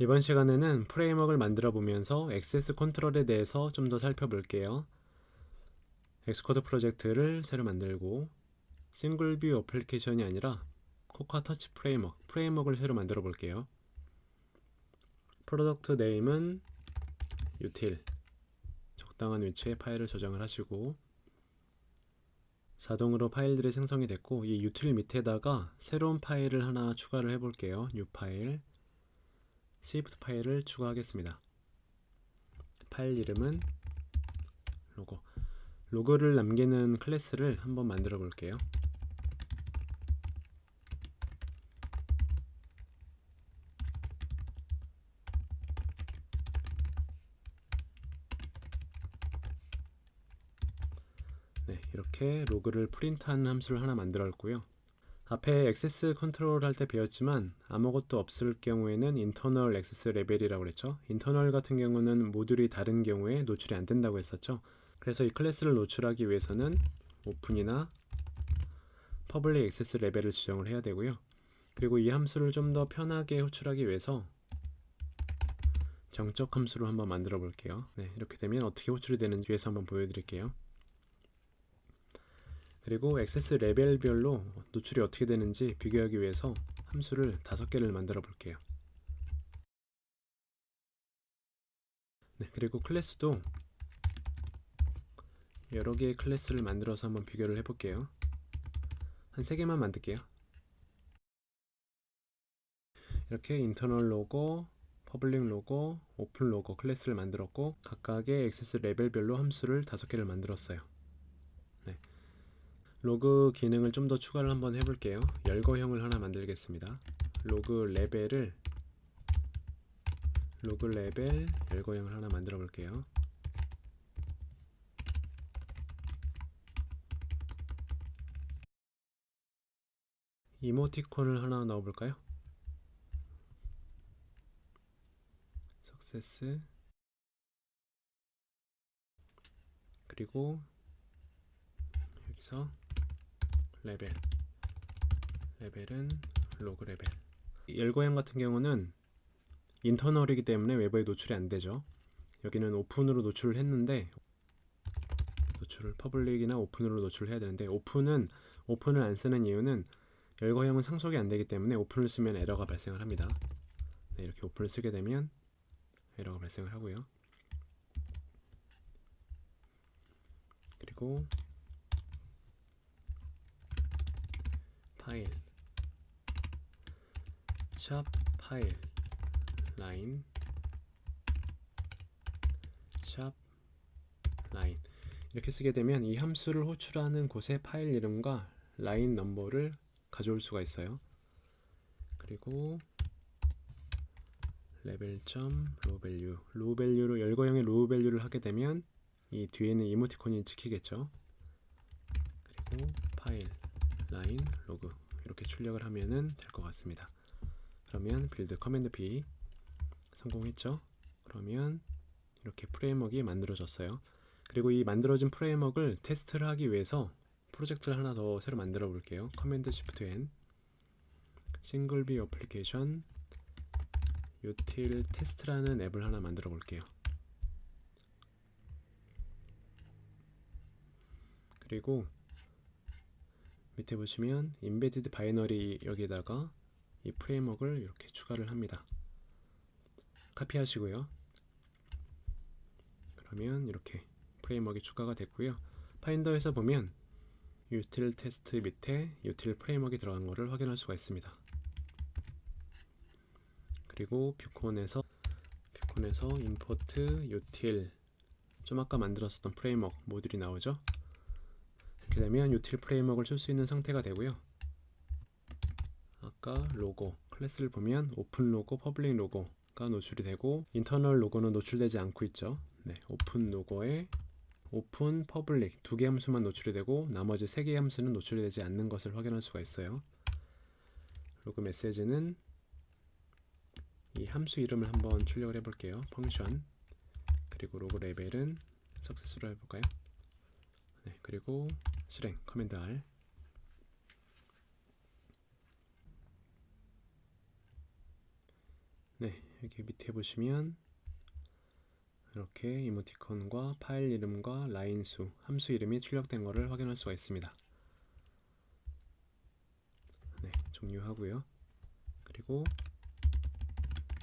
이번 시간에는 프레임워크를 만들어 보면서 액세스 컨트롤에 대해서 좀 더 살펴볼게요. 엑스코드 프로젝트를 새로 만들고 싱글 뷰 어플리케이션이 아니라 코카 터치 프레임워크, 프레임워크를 새로 만들어 볼게요. 프로덕트 네임은 util 적당한 위치에 파일을 저장을 하시고 자동으로 파일들이 생성이 됐고 이 util 밑에다가 새로운 파일을 하나 추가를 해 볼게요. new 파일 saved 파일을 추가하겠습니다. 파일 이름은 로고 로고를 남기는 클래스를 한번 만들어 볼게요. 네, 이렇게 로그를 프린트하는 함수를 하나 만들었고요. 앞에 액세스 컨트롤 할 때 배웠지만 아무것도 없을 경우에는 인터널 액세스 레벨이라고 그랬죠. 인터널 같은 경우는 모듈이 다른 경우에 노출이 안 된다고 했었죠. 그래서 이 클래스를 노출하기 위해서는 오픈이나 퍼블릭 액세스 레벨을 지정을 해야 되고요. 그리고 이 함수를 좀 더 편하게 호출하기 위해서 정적 함수로 한번 만들어 볼게요. 네, 이렇게 되면 어떻게 호출이 되는지 위해서 한번 보여드릴게요. 그리고 액세스 레벨별로 노출이 어떻게 되는지 비교하기 위해서 함수를 다섯 개를 만들어 볼게요. 네, 그리고 클래스도 여러 개의 클래스를 만들어서 한번 비교를 해볼게요. 한세 개만 만들게요. 이렇게 인터널 로고, 퍼블릭 로고, 오픈 로고 클래스를 만들었고 각각의 액세스 레벨별로 함수를 다섯 개를 만들었어요. 네. 로그 기능을 좀 더 추가를 한번 해볼게요. 열거형을 하나 만들겠습니다. 로그 레벨을 로그 레벨 열거형을 하나 만들어 볼게요. 이모티콘을 하나 넣어볼까요? 석세스 그리고 여기서 레벨. 레벨은 로그 레벨. 열거형 같은 경우는 인터널이기 때문에 외부에 노출이 안 되죠. 여기는 오픈으로 노출을 했는데 노출을 퍼블릭이나 오픈으로 노출을 해야 되는데 오픈은 오픈을 안 쓰는 이유는 열거형은 상속이 안 되기 때문에 오픈을 쓰면 에러가 발생을 합니다. 네, 이렇게 오픈을 쓰게 되면 에러가 발생을 하고요. 그리고 파일. 샵 파일. 라인 샵 라인 이렇게 쓰게 되면 이 함수를 호출하는 곳에 파일 이름과 라인 넘버를 가져올 수가 있어요. 그리고 레벨점 로밸류. 로밸류로 열거형의 로밸류를 하게 되면 이 뒤에는 이모티콘이 찍히겠죠. 그리고 파일 라인 로그 이렇게 출력을 하면은 될 것 같습니다. 그러면 빌드 커맨드 P 성공했죠? 그러면 이렇게 프레임워크가 만들어졌어요. 그리고 이 만들어진 프레임워크를 테스트를 하기 위해서 프로젝트를 하나 더 새로 만들어 볼게요. 커맨드 시프트 N 싱글 비 어플리케이션 util 테스트라는 앱을 하나 만들어 볼게요. 그리고 밑에 보시면 인베디드 바이너리 여기다가 이 프레임워크를 이렇게 추가를 합니다. 카피하시고요. 그러면 이렇게 프레임워크가 추가가 됐고요. 파인더에서 보면 util 테스트 밑에 util 프레임워크가 들어간 것을 확인할 수가 있습니다. 그리고 뷰콘에서 뷰콘에서 import util 좀 아까 만들었었던 프레임워크 모듈이 나오죠. 이렇게 되면 util 프레임워크를 쓸 수 있는 상태가 되고요. 아까 로고 클래스를 보면 오픈 로고, 퍼블릭 로고가 노출이 되고 인터널 로고는 노출되지 않고 있죠. 네, 오픈 로고에 오픈, 퍼블릭 두 개 함수만 노출이 되고 나머지 세 개의 함수는 노출이 되지 않는 것을 확인할 수가 있어요. 로그 메시지는 이 함수 이름을 한번 출력을 해볼게요. 펑션 그리고 로그 레벨은 석세스로 해볼까요? 네, 그리고 실행 커맨드 R 네, 여기 밑에 보시면 이렇게 이모티콘과 파일 이름과 라인 수, 함수 이름이 출력된 것을 확인할 수가 있습니다. 네, 종료하고요. 그리고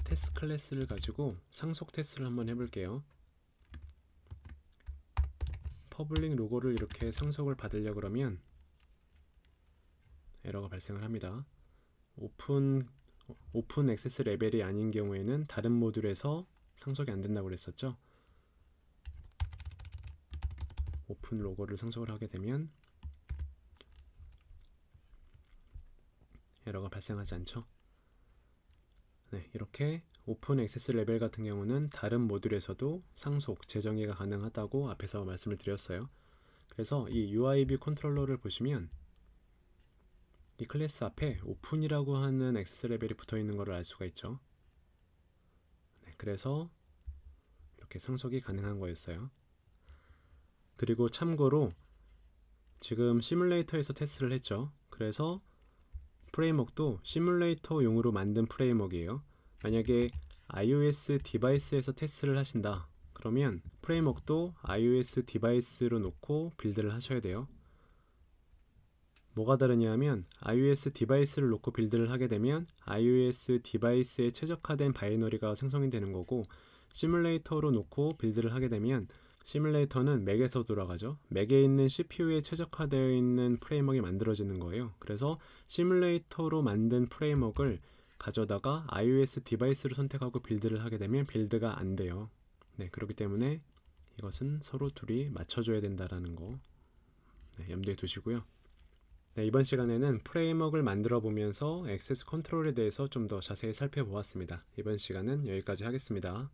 테스트 클래스를 가지고 상속 테스트를 한번 해볼게요. 퍼블릭 로고를 이렇게 상속을 받으려 그러면 에러가 발생을 합니다. 오픈 오픈 액세스 레벨이 아닌 경우에는 다른 모듈에서 상속이 안 된다고 그랬었죠. 오픈 로고를 상속을 하게 되면 에러가 발생하지 않죠. 네, 이렇게 오픈 액세스 레벨 같은 경우는 다른 모듈에서도 상속, 재정의가 가능하다고 앞에서 말씀을 드렸어요. 그래서 이 UIB 컨트롤러를 보시면 이 클래스 앞에 오픈이라고 하는 액세스 레벨이 붙어 있는 것을 알 수가 있죠. 네, 그래서 이렇게 상속이 가능한 거였어요. 그리고 참고로 지금 시뮬레이터에서 테스트를 했죠. 그래서 프레임워크도 시뮬레이터용으로 만든 프레임워크예요. 만약에 iOS 디바이스에서 테스트를 하신다. 그러면 프레임워크도 iOS 디바이스로 놓고 빌드를 하셔야 돼요. 뭐가 다르냐 하면 iOS 디바이스를 놓고 빌드를 하게 되면 iOS 디바이스에 최적화된 바이너리가 생성이 되는 거고 시뮬레이터로 놓고 빌드를 하게 되면 시뮬레이터는 맥에서 돌아가죠. 맥에 있는 CPU에 최적화되어 있는 프레임워크가 만들어지는 거예요. 그래서 시뮬레이터로 만든 프레임워크를 가져다가 iOS 디바이스를 선택하고 빌드를 하게 되면 빌드가 안 돼요. 네, 그렇기 때문에 이것은 서로 둘이 맞춰줘야 된다라는 거 네, 염두에 두시고요. 네, 이번 시간에는 프레임워크를 만들어 보면서 액세스 컨트롤에 대해서 좀 더 자세히 살펴보았습니다. 이번 시간은 여기까지 하겠습니다.